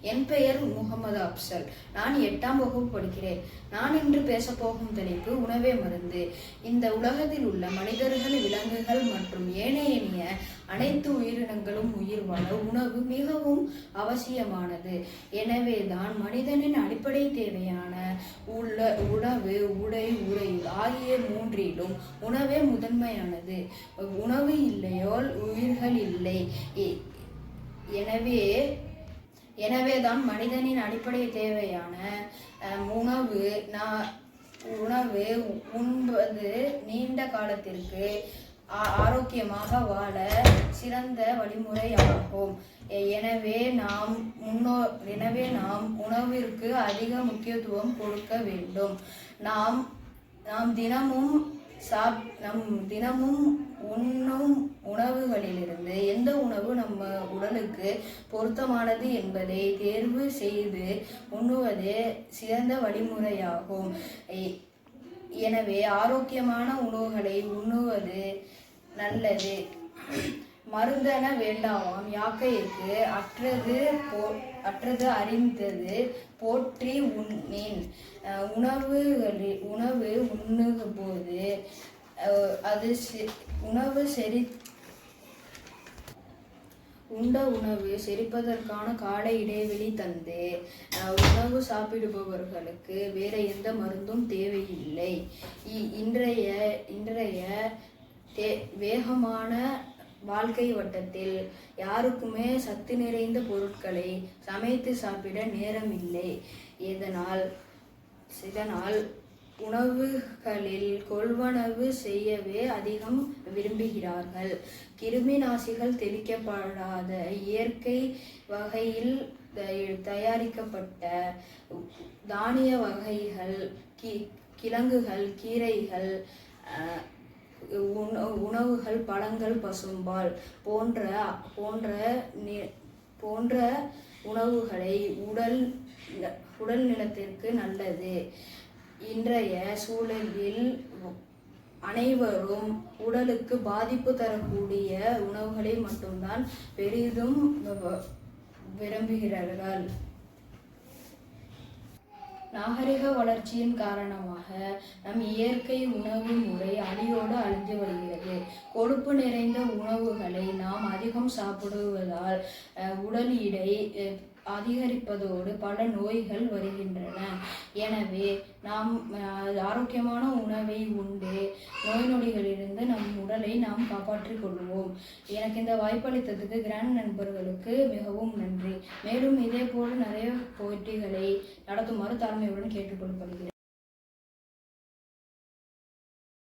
என் பெயர் முகமது அப்சல். நான் எட்டாம் வகுப்பு படிக்கிறேன். நான் இன்று பேசப்போகும் தலைப்பு உணவே மருந்து. இந்த உலகத்தில் உள்ள மனிதர்கள் விலங்குகள் மற்றும் ஏனைய அனைத்து உயிரினங்களும் உயிர் வாழ உணவு மிகவும் அவசியமானது. எனவேதான் மனிதனின் அடிப்படை தேவையான உள்ள உணவு உடை உரை ஆகிய மூன்றிலும் உணவே முதன்மையானது. உணவு இல்லையோல் உயிர்கள் இல்லை. எனவே எனவேதான் மனிதனின் அடிப்படை தேவையான உணவு நான் உணவு உண்பது நீண்ட காலத்திற்கு ஆ- ஆரோக்கியமாக வாழ சிறந்த வழிமுறையாகும். எனவே நாம் முன்னோ எனவே நாம் உணவிற்கு அதிக முக்கியத்துவம் கொடுக்க வேண்டும். நாம் நாம் தினமும் சாப் நம் தினமும் உண்ணும் உணவுகளிலிருந்து எந்த உணவு நம்ம உடலுக்கு பொருத்தமானது என்பதை தேர்வு செய்து உண்ணுவதே சிறந்த வழிமுறையாகும். எனவே ஆரோக்கியமான உணவுகளை உண்ணுவது நல்லது. மருந்தென வேண்டாமாம். யாக்கைக்கு அற்றது போ அற்றது அறிந்தது போற்றி உண்ணேன் உணவுகளில் உணவு உண்ணுகும் போது அது செ- உணவு செரி உண்ட உணவு செரிப்பதற்கான கால இடைவெளி தந்து. அஹ், உணவு சாப்பிடுபவர்களுக்கு வேற எந்த மருந்தும் தேவையில்லை. இ- இன்றைய இன்றைய தே வேகமான வாழ்க்கை வட்டத்தில் யாருக்குமே சத்து நிறைந்த பொருட்களை சமைத்து சாப்பிட நேரமில்லை. இதனால் இதனால் உணவுகளில் கொள்வனவு செய்யவே அதிகம் விரும்புகிறார்கள். கிருமி நாசிகள் தெளிக்கப்படாத இயற்கை வகையில் தயாரிக்கப்பட்ட தானிய வகைகள் கி கிழங்குகள் கீரைகள் உணவுகள் பழங்கள் பசும்பால் போன்ற போன்ற நி- போன்ற உணவுகளை உடல் உடல் நிலத்திற்கு நல்லது. இன்றைய சூழலில் அனைவரும் உடலுக்கு பாதிப்பு தரக்கூடிய உணவுகளை மட்டும்தான் பெரிதும் விரும்புகிறார்கள். நாகரிக வளர்ச்சியின் காரணமாக நம் இயற்கை உணவு முறை அடியோடு அழிந்து வருகிறது. கொழுப்பு நிறைந்த உணவுகளை நாம் அதிகம் சாப்பிடுவதால் உடல் எடை அதிகரிப்பதோடு பல நோய்கள் வருகின்றன. எனவே நாம் ஆரோக்கியமான உணவை உண்டு. நோய் நொடிகளிலிருந்து நம் உடலை நாம் காப்பாற்றிக் கொள்வோம். எனக்கு இந்த வாய்ப்பளித்ததுக்கு கிராண்ட் நண்பர்களுக்கு மிகவும் நன்றி. மேலும் இதே போல் நிறைய போட்டிகளை நடத்துமாறு தாழ்மையுடன் கேட்டுக்கொள்ளப்படுகிறேன்